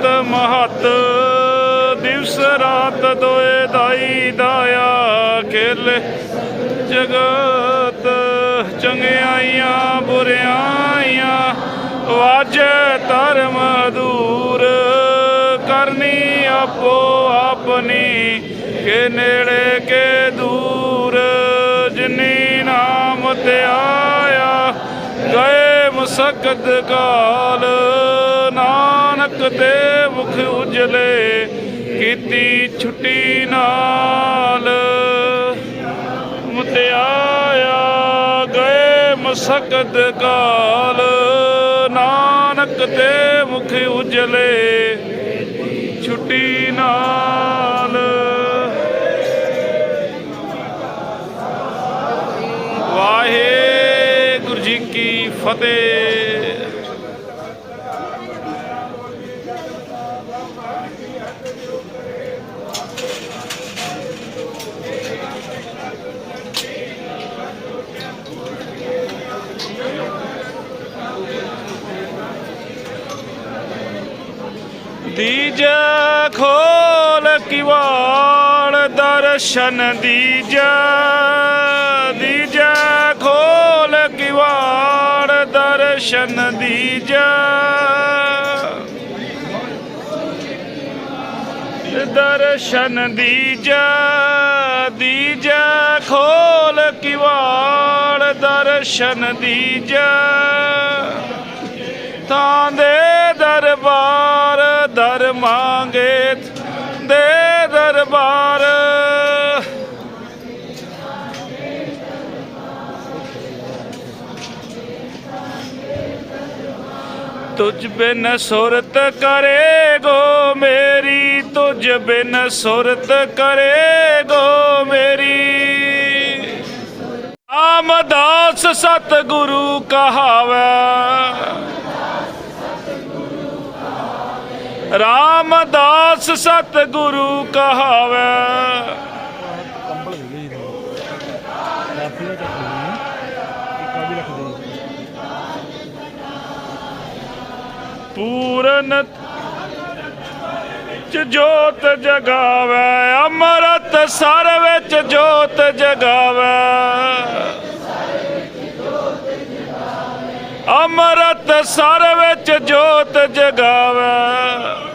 ਤਰਤ ਮਹਤ, ਦਿਵਸ ਰਾਤ ਦੋਏ ਦਾਈ ਦਾਇਆ ਖੇਲ। ਜਗਤ ਚੰਗਿਆਈਆਂ, ਬੁਰਿਆਈਆਂ, ਵਾਜੇ ਧਰਮ ਦੂਰ ਕਰਨੀ ਆਪੋ ਆਪਣੀ ਕੇ ਨੇੜੇ ਕੇ ਦੂਰ। ਜਿਨੀ ਨਾਮ ਤੇ ਆਇਆ, ਗਏ ਮੁਸਕਦ ਕਾਲ। ਨਾਨਕ ਦੇ ਮੁਖ ਉਜਲੇ ਕੀਤੀ ਛੁੱਟੀ ਨਾਲ। ਮੁਤਿਆਇਆ ਗਏ ਮੁਸਕਦ ਕਾਲ। ਨਾਨਕ ਦੇ ਮੁਖ ਉਜਲੇ ਛੁੱਟੀ ਨਾਲ। ਵਾਹਿਗੁਰੂ ਜੀ ਕੀ ਫਤਿਹ। ਦਰਸ਼ਨ ਦੀਜ ਦੀਜ ਖੋਲ ਕਿਵਾੜ ਦਰਸ਼ਨ ਦੀ ਦੀਜ ਦਰਸ਼ਨ ਦੀ ਜ, ਦੀ ਦੀਜ ਖੋਲ ਕਿਵਾੜ ਦਰਸ਼ਨ ਦੀਜ ਤਾਂ ਦੇ ਦਰਬਾਰ ਦਰ ਮੰਗੇ, ਦੇ ਦਰਬਾਰ ਤੁਝ ਬਿਨ ਸੁਰਤ ਕਰੇ ਗੋ ਮੇਰੀ, ਤੁਝ ਬਿਨ ਸੁਰਤ ਕਰੇਗੋ ਮੇਰੀ। ਆਮਦਾਸ ਸਤਿਗੁਰੂ ਕਹਾਵੇ। ਰਾਮਦਾਸ ਸਤਿਗੁਰੂ ਕਹਾਵੇ। ਪੂਰਨ ਚ ਜੋਤ ਜਗਾਵੇ ਅੰਮ੍ਰਿਤ ਸਰ ਵਿੱਚ ਜੋਤ ਜਗਾਵੇ। ਅੰਮ੍ਰਿਤ ਸਰ ਵਿੱਚ ਜੋਤ ਜਗਾਵੇ।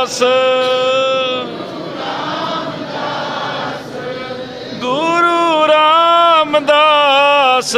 ਰਾਮਦਾਸ ਗੁਰੂ ਰਾਮਦਾਸ।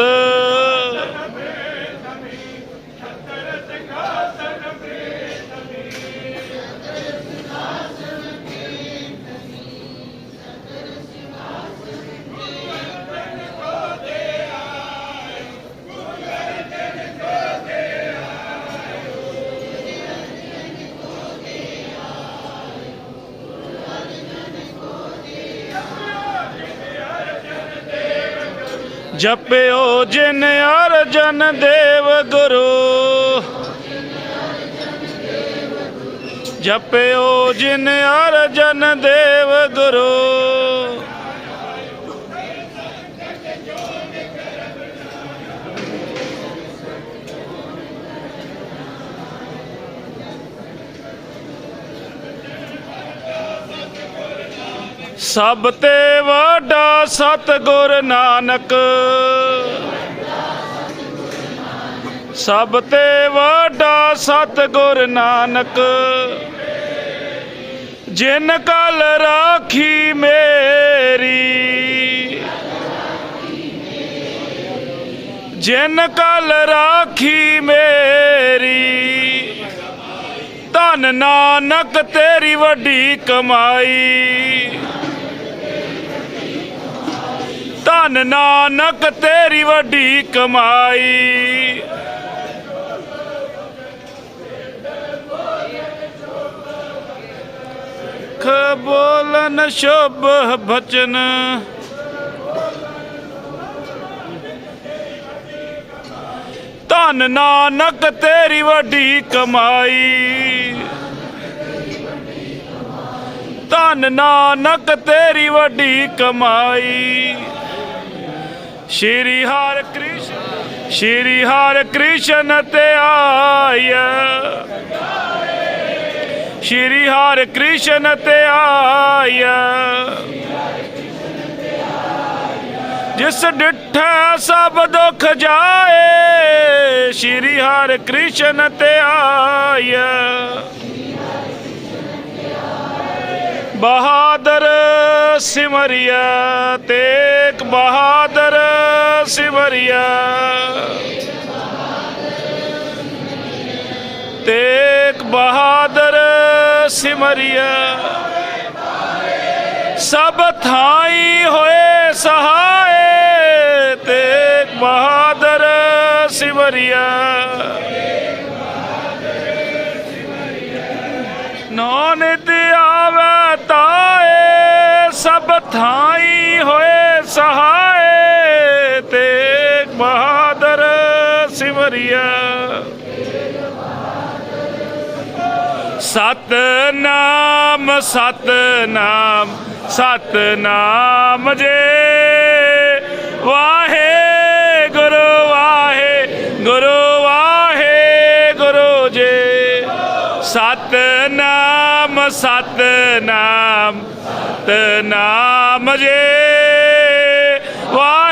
ਜਪਿਓ ਜਿਨ ਅਰਜਨ ਦੇਵ ਗੁਰੂ। ਜਪਿਓ ਜਿਨ ਅਰਜਨ ਦੇਵ ਗੁਰੂ। ਸਭ ਤੇ ਵਾ ਵੱਡਾ ਸਤਿਗੁਰ ਨਾਨਕ। ਸਭ ਤੇ ਵੱਡਾ ਸਤਿਗੁਰ ਨਾਨਕ। ਜਿਨ ਕਲ ਰਾਖੀ ਮੇਰੀ। ਜਿਨ ਕਲ ਰਾਖੀ ਮੇਰੀ। ਧਨ ਨਾਨਕ ਤੇਰੀ ਵੱਡੀ ਕਮਾਈ। ਧਨ ਨਾਨਕ, ਤੇਰੀ ਵੱਡੀ ਕਮਾਈ। ਖ ਬੋਲਨ, ਸ਼ੁਭ ਬਚਨ। ਧਨ ਨਾਨਕ, ਤੇਰੀ ਵੱਡੀ ਕਮਾਈ। ਧਨ ਨਾਨਕ, ਤੇਰੀ ਵੱਡੀ ਕਮਾਈ। ਸ਼੍ਰੀ ਹਰਿ ਕ੍ਰਿਸ਼ਨ, ਸ਼੍ਰੀ ਹਰਿ ਕ੍ਰਿਸ਼ਨ ਤੇ ਆਇਆ। ਸ਼੍ਰੀ ਹਰਿ ਕ੍ਰਿਸ਼ਨ ਤੇ ਆਇਆ। ਜਿਸ ਡਿਠਾ ਸਭ ਦੁੱਖ ਜਾਏ, ਸ਼੍ਰੀ ਹਰਿ ਕ੍ਰਿਸ਼ਨ ਤੇ ਆਇਆ। ਬਹਾਦਰ ਸਿਮਰਿਆ ਤੇਕ ਬਹਾਦਰ ਸਿਮਰਿਆ ਤੇਕ ਬਹਾਦਰ ਸਿਮਰਿਆ ਸਭ ਥਾਈ ਹੋਏ ਸਹਾਏ ਤੇਕ ਬਹਾਦਰ ਸਿਮਰਿਆ ਨਾਨਕ ਆਵੇ ਤਾਏ, ਸਭ ਥਾਈ ਹੋਏ ਸਹਾਏ ਤੇ ਬਹਾਦਰ ਸਿਮਰਿਆ। ਸਤ ਨਾਮ ਸਤ ਨਾਮ ਸਤ ਨਾਮ ਜੇ। ਵਾਹੇ ਗੁਰੂ ਵਾਹੇ ਗੁਰੂ ਵਾਹੇ ਗੁਰੂ ਜੇ। ਸਤ ਨਾਮ ਸਤ ਨਾਮ ਸਤ ਨਾਮ ਜੇ। ਵਾਹੇ